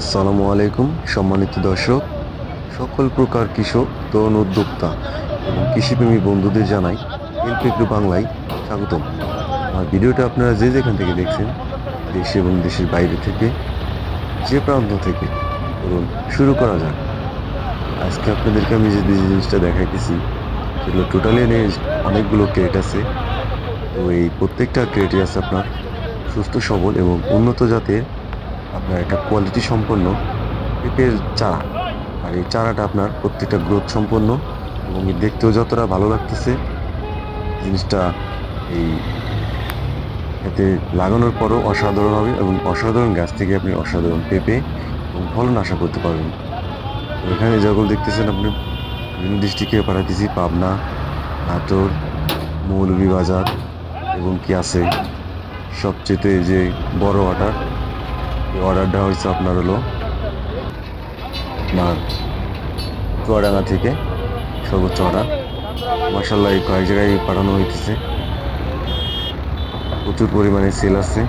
আসসালামু আলাইকুম, সম্মানিত দর্শক, সকল প্রকার কৃষক, তরুণ উদ্যোক্তা এবং কৃষিপ্রেমী বন্ধুদের জানাই একটু বাংলায় স্বাগতম। আমার ভিডিওটা আপনারা যে যেখান থেকে দেখছেন, দেশ এবং দেশের বাইরে থেকে, যে প্রান্ত থেকে, ধরুন, শুরু করা যাক। আজকে আপনাদেরকে আমি যে জিনিসটা দেখাইতেছি, সেগুলো টোটালি নিয়ে অনেকগুলো ক্রেট আছে। তো এই প্রত্যেকটা ক্রেটে আছে আপনার সুস্থ, সবল এবং উন্নত জাতের আপনার একটা কোয়ালিটি সম্পন্ন পেঁপের চারা। আর এই চারাটা আপনার প্রত্যেকটা গ্রোথ সম্পন্ন এবং দেখতেও যতটা ভালো লাগতেছে, জিনিসটা এই এতে লাগানোর পরও অসাধারণ হবে এবং অসাধারণ গাছ থেকে আপনি অসাধারণ পেঁপে এবং ফলন আশা করতে পারবেন। এখানে যেগুলো দেখতেছেন আপনি, বিভিন্ন ডিস্ট্রিক্টে পাঠাতেছি, পাবনা, নাটোর, মৌলভীবাজার এবং কি আছে সবচেয়ে যে বড় অর্ডার অর্ডারটা হয়েছে আপনার হলো আপনার চুয়াডাঙ্গা থেকে সর্বোচ্চ অর্ডার। মার্শাল্লাহ এই কয়েক জায়গায় পাঠানো হইতেছে। প্রচুর পরিমাণে সেল আছে।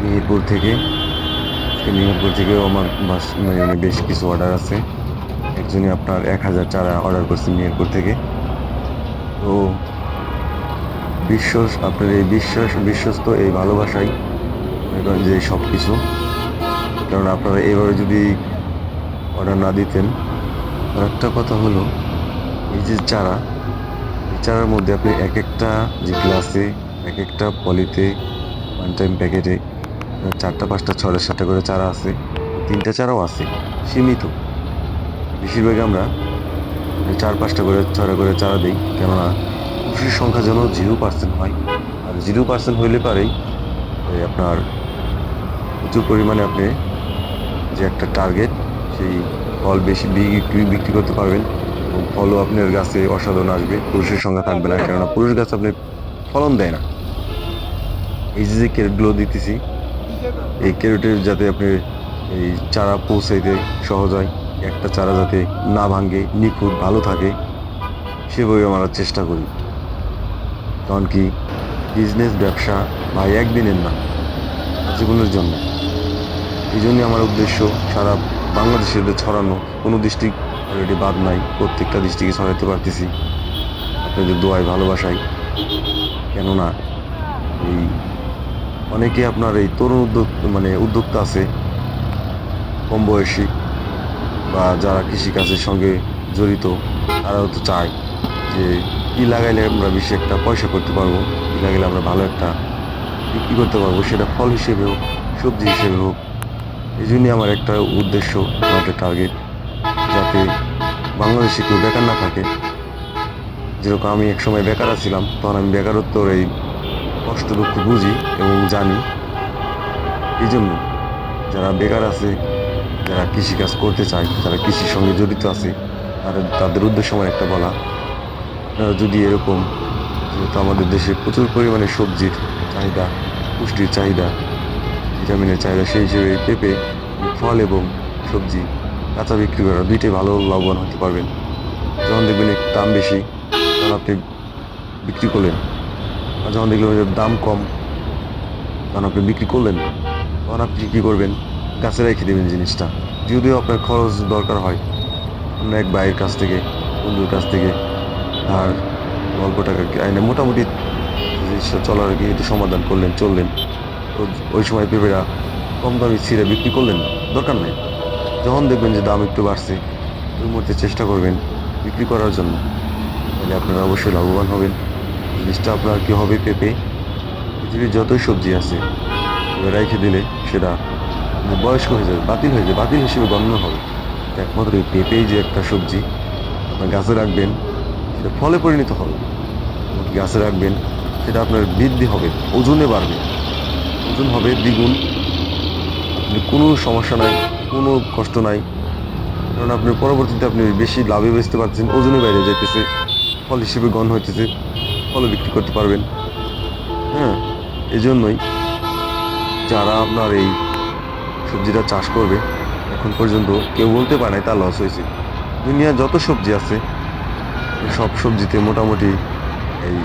মিহিরপুর থেকে মিহিরপুর থেকেও আমার বাস মানে বেশ কিছু অর্ডার আছে। একজনই আপনার এক হাজার চারা অর্ডার করছে মিহিরপুর থেকে। তো বিশ্বাস, আপনার এই বিশ্বাস, বিশ্বস্ত এই ভালোবাসাই যে সব কিছু কারণ আপনারা এইভাবে যদি অর্ডার না দিতেন, আর একটা কথা হলো, এই যে চারা, এই চারার মধ্যে আপনি এক একটা যে গ্লাসে এক একটা পলিতে ওয়ান টাইম প্যাকেটে চারটা, পাঁচটা, ছয়টা, সাতটা করে চারা আছে, তিনটা চারাও আছে, সীমিত। বেশিরভাগ আমরা চার, পাঁচটা করে, ছয়টা করে চারা দিই, কেননা খুশির সংখ্যা যেন জিরো পার্সেন্ট হয়। আর জিরো পার্সেন্ট হইলে পারেই আপনার প্রচুর পরিমাণে আপনি যে একটা টার্গেট সেই ফল বেশি বিক্রি বিক্রি করতে পারবেন। এবং ফলও আপনার গাছে অসাধারণ আসবে, পুরুষের সংখ্যা থাকবে না, কেননা পুরুষ গাছ আপনি ফলন দেয় না। এই যে যে ক্যারেটগুলো দিতেছি, এই ক্যারেটের যাতে আপনি এই চারা পৌঁছাইতে সহজ হয়, একটা চারা যাতে না ভাঙে, নিখুঁত, ভালো থাকে, সেভাবে আমরা চেষ্টা করি। কারণ কি বিজনেস ব্যবসা ভাই একদিনের না জীবনের জন্য। এই জন্যই আমার উদ্দেশ্য সারা বাংলাদেশের ছড়ানো। কোনো ডিস্ট্রিক্ট অলরেডি বাদ নাই, প্রত্যেকটা ডিস্ট্রিক্টে ছড়াতে পারতেছি। আপনাদের দোয়ায় ভালোবাসাই কেননা এই অনেকে আপনার এই তরুণ উদ্যোগ মানে উদ্যোক্তা আছে, কম বয়সী, বা যারা কৃষিকাজের সঙ্গে জড়িত, তারাও তো চায় যে কী লাগাইলে আমরা বেশি একটা পয়সা করতে পারব, কী লাগাইলে আমরা ভালো একটা বিক্রি করতে পারব, সেটা ফল হিসেবে হোক, সবজি হিসেবে হোক এই জন্যই আমার একটা উদ্দেশ্য, একটা টার্গেট যাতে বাংলাদেশে কেউ বেকার না থাকে। যেরকম আমি এক সময় বেকার ছিলাম তখন আমি বেকারত্বর এই কষ্ট দুঃখ বুঝি এবং জানি। এই জন্য যারা বেকার আছে, যারা কৃষিকাজ করতে চায়, যারা কৃষির সঙ্গে জড়িত আছে, তাদের তাদের উদ্দেশ্য আমার একটা বলা। যদি এরকম, যেহেতু আমাদের দেশে প্রচুর পরিমাণে সবজির চাহিদা, পুষ্টির চাহিদা ভিটামিনের চাহিদা সেই হিসেবে পেঁপে, ফল এবং সবজি, কাঁচা বিক্রি করা দুইটাই ভালো লাভবান হতে পারবেন। যখন দেখবেন একটু দাম বেশি, তখন আপনি বিক্রি করলেন। আর যখন দেখলেন দাম কম, তখন আপনি বিক্রি করলেন। তখন আপনি কী করবেন? গাছে রেখে দেবেন জিনিসটা। যদিও আপনার খরচ দরকার হয়। অন্য এক ভাইয়ের কাছ থেকে, বন্ধুর কাছ থেকে আর অল্প টাকা আইনে মোটামুটি জিনিসটা চলার কি একটু সমাধান করলেন, চললেন। ওই সময় পেঁপেরা কম দামে ছিঁড়ে বিক্রি করলেন দরকার নেই। যখন দেখবেন যে দাম একটু বাড়ছে, ওই মুহূর্তে চেষ্টা করবেন বিক্রি করার জন্য। তাহলে আপনারা অবশ্যই লাভবান হবেন। জিনিসটা আপনার কী হবে পেঁপে? পৃথিবীর যতই সবজি আছে রেখে দিলে সেটা মানে বয়স্ক হয়ে যাবে, বাতিল হয়ে যাবে, বাতিল হিসেবে গণ্য হবে। একমাত্র এই পেঁপেই যে একটা সবজি, আপনার গাছে রাখবেন, সেটা ফলে পরিণত হবে। গাছে রাখবেন, সেটা আপনার বৃদ্ধি হবে, ওজনে বাড়বে। ওজন হবে, দ্বিগুণ। আপনি কোনো সমস্যা নাই, কোনো কষ্ট নাই। কারণ আপনি পরবর্তীতে আপনি বেশি লাভে বেচতে পারছেন ওজনে বাইরে যাইতেছে, ফল হিসেবে গণ হইতেছে ফলে বিক্রি করতে পারবেন। হ্যাঁ এই জন্যই যারা আপনার এই সবজিটা চাষ করবে, এখন পর্যন্ত কেউ বলতে পারে নাই লস হয়েছে। দুনিয়ার যত সবজি আছে, সব সবজিতে মোটামুটি এই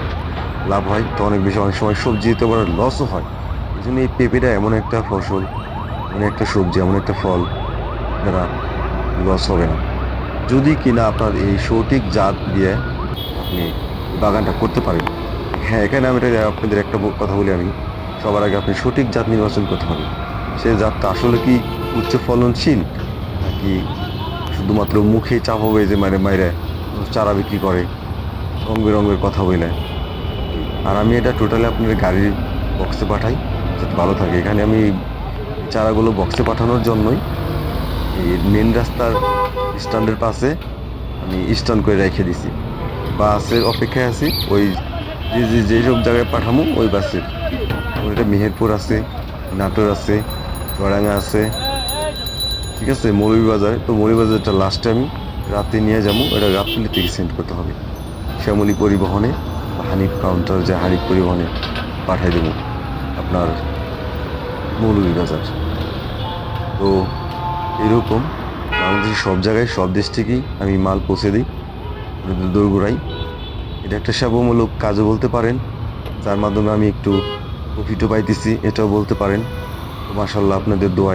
লাভ হয়, তো অনেক বেশি অনেক সময় সবজিতে আবার লসও হয়। জন্য এই পেঁপেটা এমন একটা ফসল এমন একটা সবজি, এমন একটা ফল যারা লস হবে না। যদি কিনা আপনার এই সঠিক জাত দিয়ে আপনি বাগানটা করতে পারেন। হ্যাঁ এখানে আমি এটা আপনাদের একটা কথা বলি আমি। সবার আগে আপনি সঠিক জাত নির্বাচন করতে হবে সেই জাতটা আসলে কি উচ্চ ফলনশীল, নাকি শুধুমাত্র মুখে চাপ হবে যে মারে মাইরে চারা বিক্রি করে রং বেরঙের কথা বলে? আর আমি এটা টোটালি আপনার গাড়ির বক্সে পাঠাই। যাতে ভালো থাকে। এখানে আমি চারাগুলো বক্সে পাঠানোর জন্যই এই মেন রাস্তার স্ট্যান্ডের পাশে আমি স্ট্যান্ড করে রেখে দিছি। বাসের অপেক্ষায় আছি। ওই যে যে যেসব জায়গায় পাঠামো, ওই বাসের। ওর এটা মেহেরপুর আছে, নাটোর আছে চড়াঙ্গা আছে। ঠিক আছে, মৌলভীবাজার। তো মৌলভীবাজারটা লাস্টে আমি রাতে নিয়ে যাব। এটা রাত্রি থেকে সেন্ড করতে হবে। শ্যামলী পরিবহনে হানিফ কাউন্টার যে হানিফ পরিবহনে পাঠিয়ে দেবো। আপনার মৌলভীবাজার তো এরকম বাংলাদেশের সব জায়গায়, সব দেশ থেকেই আমি মাল পৌঁছে দিই। দৌড়গুড়াই এটা একটা সেবামূলক কাজও বলতে পারেন, যার মাধ্যমে আমি একটু প্রফিটও পাইতেছি, এটাও বলতে পারেন। তো মাসাল্লাহ আপনাদের দোয়া